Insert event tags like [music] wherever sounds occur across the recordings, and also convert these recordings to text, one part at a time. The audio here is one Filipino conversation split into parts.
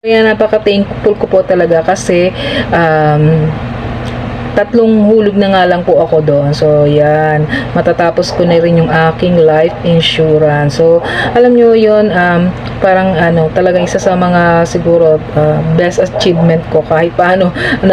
Kaya napaka-thankful ko po talaga kasi um, tatlong hulog na nga lang po ako doon. So, yan. Matatapos ko na rin yung aking life insurance. So, alam nyo yun, um, parang ano, talagang isa sa mga siguro uh, best achievement ko kahit paano na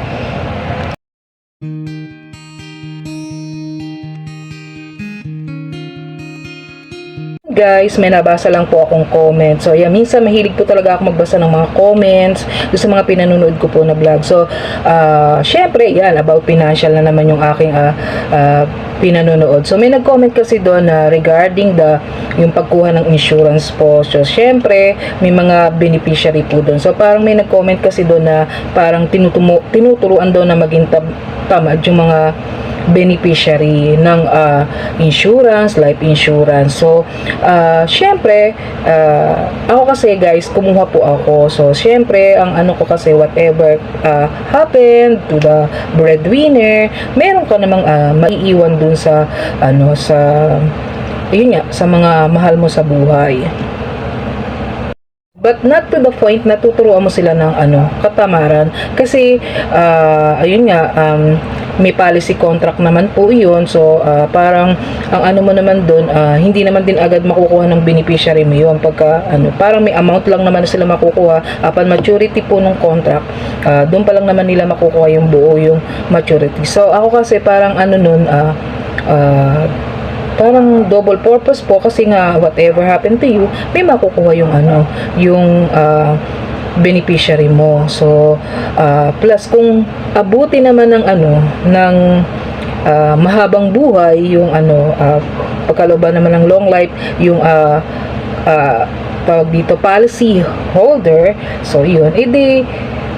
Guys, may nabasa lang po akong comment. So, yeah, minsan mahilig po talaga ako magbasa ng mga comments doon sa mga pinanonood ko po na vlog. So, uh, syempre, yan, about financial na naman yung aking uh, uh, pinanonood. So, may nag-comment kasi doon na regarding the yung pagkuha ng insurance po. So, syempre, may mga beneficiary po doon. So, parang may nag-comment kasi doon na parang tinutumo, tinuturuan daw na maging tab- tamad yung mga beneficiary ng uh, insurance, life insurance. So, uh, syempre, uh, ako kasi guys, kumuha po ako. So, syempre, ang ano ko kasi, whatever uh, happened to the breadwinner, meron ka namang uh, maiiwan dun sa, ano, sa, yun nga, sa mga mahal mo sa buhay. But not to the point na tuturuan mo sila ng ano, katamaran. Kasi, uh, ayun nga, um, may policy contract naman po yun. So, uh, parang, ang ano mo naman doon, uh, hindi naman din agad makukuha ng beneficiary mo yun. Pagka, ano, parang may amount lang naman sila makukuha. Upon maturity po ng contract, uh, doon pa lang naman nila makukuha yung buo, yung maturity. So, ako kasi parang ano nun, uh, uh, parang double purpose po kasi nga whatever happened to you may makukuha yung ano yung uh, beneficiary mo. So uh, plus kung abuti naman ng ano ng uh, mahabang buhay yung ano uh, pagkalooban naman ng long life yung uh, uh, tawag dito policy holder so yun. Edi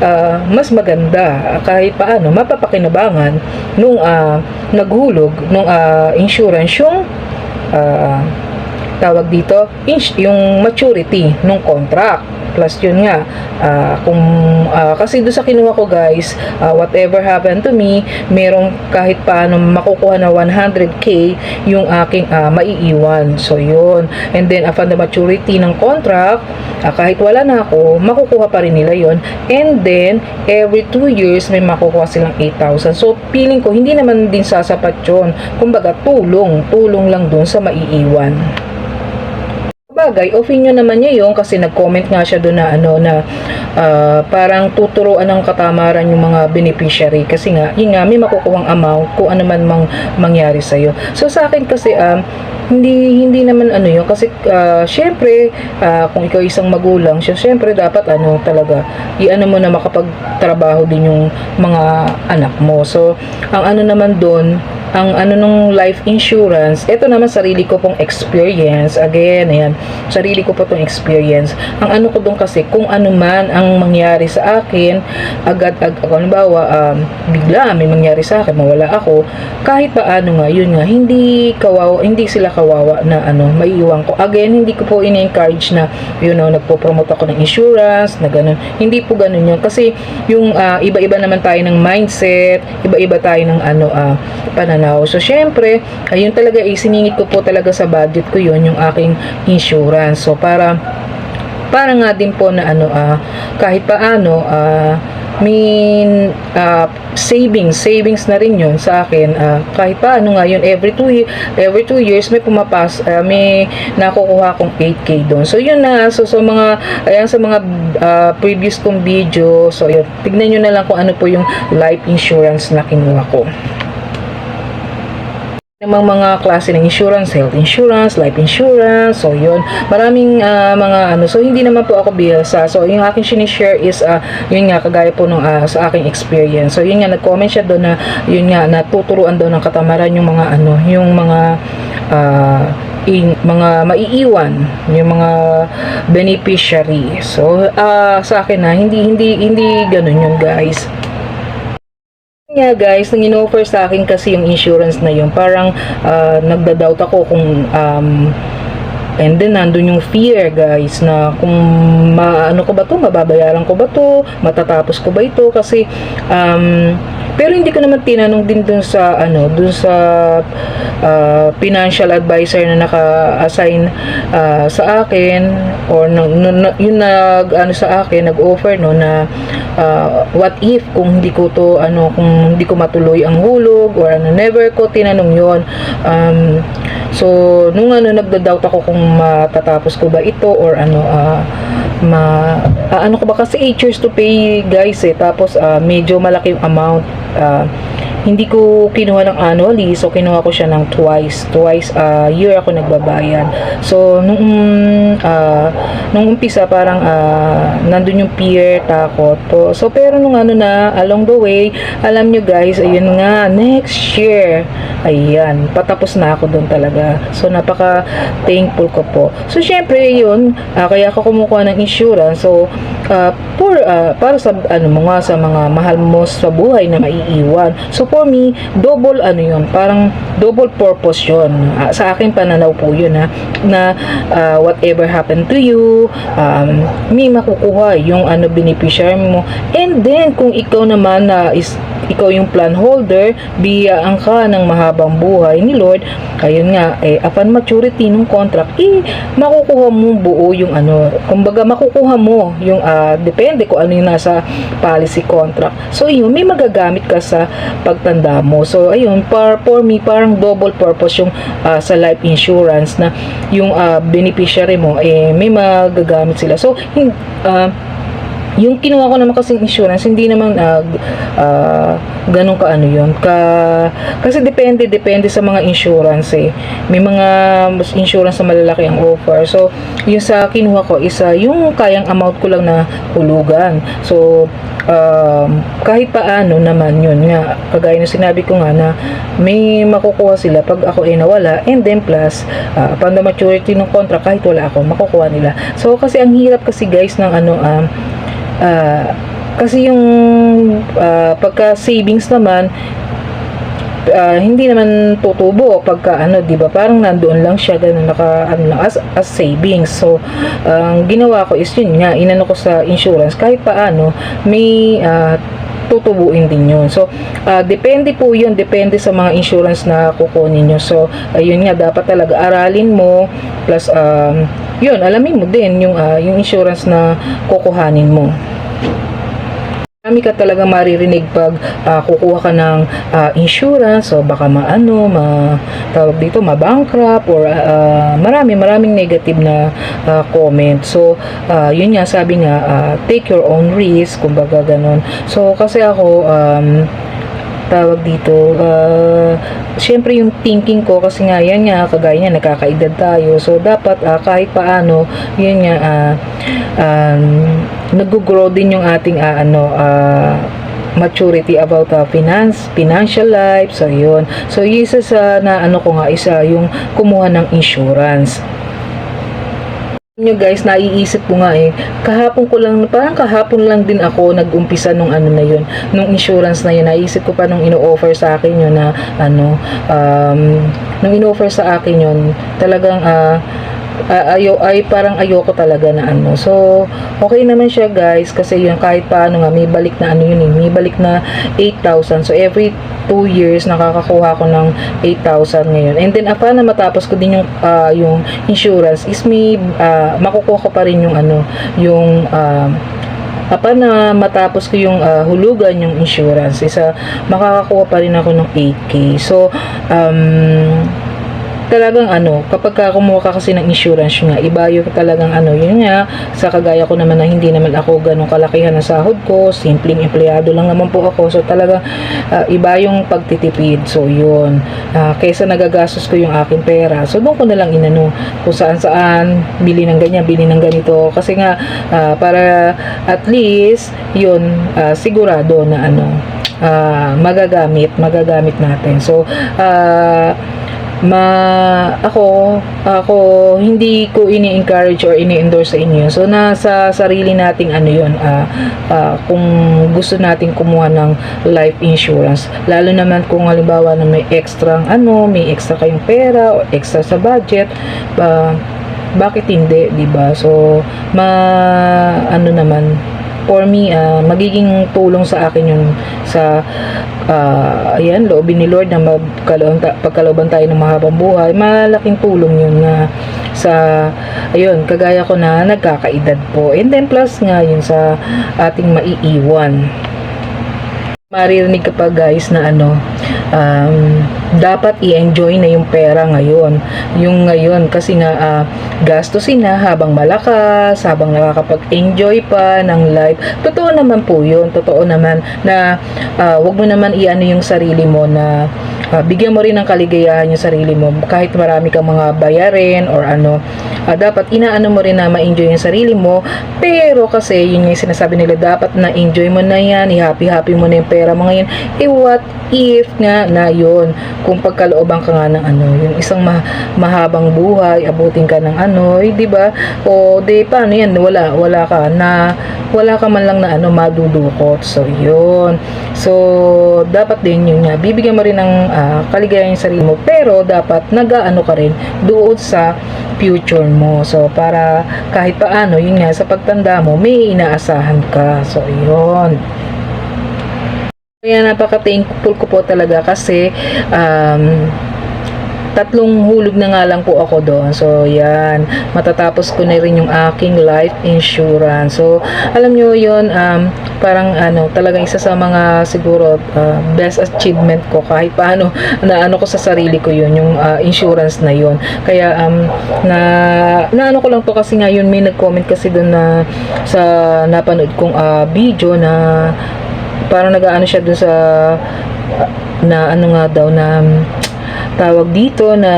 uh, mas maganda kahit paano mapapakinabangan nung uh, naghulog nung uh, insurance yung uh, tawag dito yung maturity nung contract plus yun nga uh, kung uh, kasi doon sa kinuha ko guys uh, whatever happened to me merong kahit paano makukuha na 100k yung aking uh, maiiwan. So yun. And then upon the maturity ng contract uh, kahit wala na ako makukuha pa rin nila yon and then every 2 years may makukuha silang 8,000 so feeling ko hindi naman din sasapat yun. Kumbaga tulong tulong lang doon sa maiiwan bagay, opinion naman niya yung kasi nag-comment nga siya doon na ano na uh, parang tuturuan ng katamaran yung mga beneficiary. Kasi nga, yun nga, may makukuhang amount kung ano man mang mangyari sa'yo. So sa akin kasi, um, hindi hindi naman ano yun. Kasi uh, syempre uh, kung ikaw isang magulang so syempre dapat ano talaga iano mo na makapagtrabaho din yung mga anak mo. So ang ano naman doon ang ano nung life insurance, ito naman sarili ko pong experience. Again, ayan, sarili ko po tong experience. Ang ano ko doon kasi, kung ano man ang mangyari sa akin, agad, ag, ako, halimbawa, um, bigla may mangyari sa akin, mawala ako, kahit pa ano nga, yun nga, hindi kawawa, hindi sila kawawa na ano, maiiwan ko. Again, hindi ko po ini-encourage na, you know, nagpo-promote ako ng insurance, na ganun. Hindi po ganun yun. Kasi, yung uh, iba-iba naman tayo ng mindset, iba-iba tayo ng ano, uh, pananaw pananaw. So, syempre, ayun talaga, isiningit ko po talaga sa budget ko yun, yung aking insurance. So, para, para nga din po na ano, uh, kahit paano, uh, may uh, savings savings na rin yun sa akin uh, kahit pa ano nga yun every two every two years may pumapas uh, may nakukuha akong 8k doon so yun na so so mga ayan sa mga uh, previous kong video so yun tignan nyo na lang kung ano po yung life insurance na kinuha ko namang mga klase ng insurance, health insurance, life insurance, so yun. Maraming uh, mga ano, so hindi naman po ako biyasa. So yung aking sinishare is, uh, yun nga, kagaya po nung uh, sa aking experience. So yun nga, nag-comment siya doon na, yun nga, natuturuan daw ng katamaran yung mga ano, yung mga uh, in, mga maiiwan yung mga beneficiary so ah, sa akin na hindi hindi hindi ganun yun guys nga guys, nang in-offer sa akin kasi yung insurance na yun, parang ah, nagda-doubt ako kung um, and then nandun yung fear guys na kung maano ko ba to, mababayaran ko ba to, matatapos ko ba ito? Kasi um, pero hindi ko naman tinanong din dun sa ano, dun sa ah, financial advisor na naka-assign ah, sa akin or na- na- yung nag ano sa akin, nag-offer no na ah, what if kung hindi ko to ano kung hindi ko matuloy ang hulog or ano never ko tinanong yon um, so nung ano nagda-doubt ako kung matatapos ko ba ito or ano ah, ma ah, ano ko ba kasi 8 years to pay guys eh. Tapos ah, medyo malaki yung amount ah, hindi ko kinuha ng annually so kinuha ko siya ng twice. Twice a year ako nagbabayad so nung ah, nung umpisa parang ah, nandun yung fear takot po. So pero nung ano na along the way alam nyo guys ayun nga next year ayan patapos na ako doon talaga. So napaka thankful ko po. So syempre yun ah, kaya ako kumukuha ng insurance. So ah, for, ah, para sa ano mga sa mga mahal mo sa buhay na maiiwan. So for me double ano yun parang double purpose yun. Ah, sa akin pananaw po yun ha na ah, whatever happened to you um, may makukuha yung ano beneficiary mo. And then kung ikaw naman na is ikaw yung plan holder, biyaan ka ng mahabang buhay ni Lord, ayun nga, eh, upon maturity ng contract, eh, makukuha mo buo yung ano, kumbaga makukuha mo yung, depende kung ano yung nasa policy contract. So, yun, may magagamit ka sa pagtanda mo. So, ayun, par, for me, parang double purpose yung ah, sa life insurance na yung ah, beneficiary mo, eh, may magagamit sila. So, ah, yung kinuha ko naman kasing insurance, hindi naman uh, uh, ganun ka ano yun. Ka, kasi depende, depende sa mga insurance eh. May mga insurance na malalaki ang offer. So, yung sa kinuha ko isa, yung kayang amount ko lang na hulugan. So, um, kahit paano naman yun nga, kagaya ng sinabi ko nga na may makukuha sila pag ako ay nawala and then plus, uh, upon the maturity ng contract, kahit wala ako, makukuha nila. So, kasi ang hirap kasi guys ng ano, um, Ah, kasi yung ah, pagka savings naman ah, hindi naman tutubo pagka ano 'di ba parang nandoon lang siya ganun naka ano as, as savings so ang ginawa ko is yun nga inano ko sa insurance kahit paano may ah, tutubuin din yun. So, ah, depende po yun, depende sa mga insurance na kukunin nyo. So, ayun nga, dapat talaga aralin mo, plus, um, yun, alamin mo din yung, ah, yung insurance na kukuhanin mo. Marami ka talaga maririnig pag ah, kukuha ka ng ah, insurance o baka maano, ma, tawag dito, ma-bankrupt or ah, marami, maraming negative na ah, comment. So, ah, yun nga, sabi nga, ah, take your own risk, kumbaga ganun. So, kasi ako, um, tawag dito, uh, syempre yung thinking ko kasi nga yan nga, kagaya niya, nagkakaedad tayo. So, dapat ah, kahit paano, yun nga, ah, um, nag-grow din yung ating ah, ano, ah, maturity about uh, finance, financial life, so yun. So, yung isa sa na ano ko nga, isa yung kumuha ng insurance nyo guys, naiisip ko nga eh, kahapon ko lang, parang kahapon lang din ako nag-umpisa nung ano na yun, nung insurance na yun, naisip ko pa nung ino-offer sa akin yun na, ano, um, nung ino-offer sa akin yun, talagang, ah, ah, ayo ay parang ayoko talaga na ano. So, okay naman siya guys kasi yung kahit paano nga may balik na ano yun eh, may balik na 8,000. So, every 2 years nakakakuha ko ng 8,000 ngayon. And then, apa na matapos ko din yung ah, yung insurance is may ah, makukuha ko pa rin yung ano, yung ah, Apa na matapos ko yung ah, hulugan yung insurance, isa makakakuha pa rin ako ng 8K. So, um, talagang ano, kapag ka kumuha ka kasi ng insurance nga, iba yung talagang ano, yun nga, sa kagaya ko naman na hindi naman ako ganong kalakihan ng sahod ko, simpleng empleyado lang naman po ako, so talaga ah, iba yung pagtitipid, so yun, Ah, kaysa nagagastos ko yung aking pera, so doon ko na lang inano, kung saan saan, bili ng ganyan, bili ng ganito, kasi nga, ah, para at least, yun, ah, sigurado na ano, ah, magagamit, magagamit natin, so, ah, ma ako ako hindi ko ini-encourage or ini-endorse sa inyo. So nasa sarili nating ano 'yon ah ah, kung gusto nating kumuha ng life insurance. Lalo naman kung halimbawa na may extra ano, may extra kayong pera o extra sa budget, ba bakit hindi, 'di ba? So ma ano naman for me, ah, magiging tulong sa akin yun sa ah, ayan, loobin ni Lord na magkalooban pagkalooban tayo ng mahabang buhay. Malaking tulong yun na sa ayun, kagaya ko na nagkakaedad po. And then plus nga yun sa ating maiiwan. Maririnig ka pa guys na ano, um, dapat i-enjoy na yung pera ngayon. Yung ngayon kasi nga ah, gastusin na habang malakas, habang nakakapag-enjoy pa ng life. Totoo naman po yun. Totoo naman na ah, wag mo naman i-ano yung sarili mo na ah, bigyan mo rin ng kaligayahan yung sarili mo. Kahit marami kang mga bayarin or ano ah, dapat inaano mo rin na ma-enjoy yung sarili mo. Pero kasi yun yung sinasabi nila dapat na enjoy mo na yan i-happy happy mo na yung pera mo ngayon. Eh what if nga na yun? Kung pagkalooban ka nga ng ano yung isang ma- mahabang buhay abutin ka ng ano eh, di ba? O di paano yan? Wala wala ka na wala ka man lang na ano madudukot. So yun. So dapat din yun nga. Bibigyan mo rin ng kaligayahan yung sarili mo pero dapat nag-aano ka rin doon sa future mo. So para kahit paano yun nga sa pagtanda mo may inaasahan ka. So yun. Kaya napaka-thankful ko po talaga kasi um, tatlong hulog na nga lang po ako doon. So, yan. Matatapos ko na rin yung aking life insurance. So, alam nyo yun, um, parang ano, talagang isa sa mga siguro uh, best achievement ko kahit paano [laughs] na ano ko sa sarili ko yun, yung uh, insurance na yun. Kaya, um, na, na ano ko lang to kasi nga yun, may nag-comment kasi doon na sa napanood kong uh, video na parang nag-ano siya dun sa na ano nga daw na tawag dito na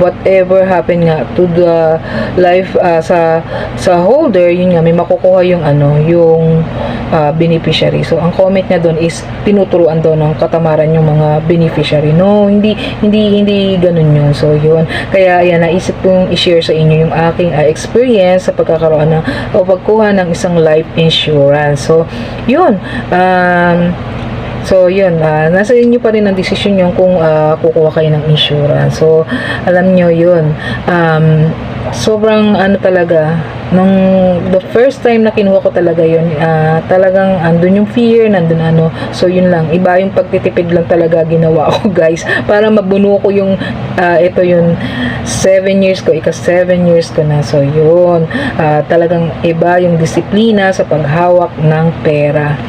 whatever happen nga to the life uh, sa sa holder yun nga may makukuha yung ano yung uh, beneficiary. So ang comment niya doon is tinuturuan daw ng katamaran yung mga beneficiary. No hindi hindi hindi ganun yun. So yun. Kaya ayan naisip kong i-share sa inyo yung aking uh, experience sa pagkakaroon ng o pagkuha ng isang life insurance. So yun. Um, So, yun, ah, nasa inyo pa rin ang desisyon yung kung ah, kukuha kayo ng insurance. So, alam nyo yun. Um, sobrang ano talaga, nung the first time na kinuha ko talaga yun, ah, talagang andun yung fear, nandun ano. So, yun lang. Iba yung pagtitipid lang talaga ginawa ko, [laughs] guys. Para mabuno ko yung, ah, ito yung 7 years ko, ika 7 years ko na. So, yun. Ah, talagang iba yung disiplina sa paghawak ng pera.